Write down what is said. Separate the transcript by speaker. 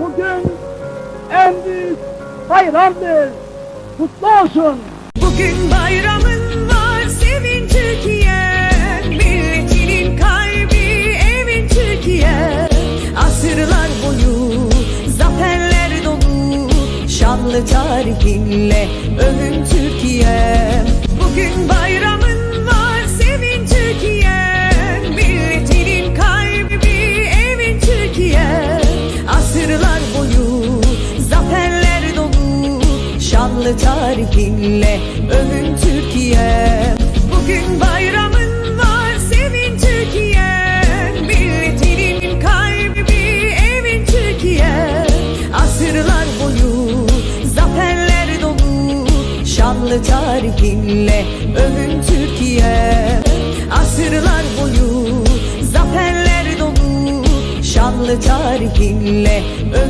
Speaker 1: Bugün en büyük bayramdır. Kutlu olsun.
Speaker 2: Bugün bayramın var sevin Türkiye Milletinin kalbi evin Türkiye Asırlar boyu zaferler dolu Şanlı tarihinle övün Türkiye Şanlı tarihinle övün Türkiye. Bugün bayramın var sevin Türkiye. Milletinin kalbi evin Türkiye. Asırlar boyu zaferler dolu. Şanlı tarihinle övün Türkiye. Asırlar boyu zaferler dolu. Şanlı tarihinle övün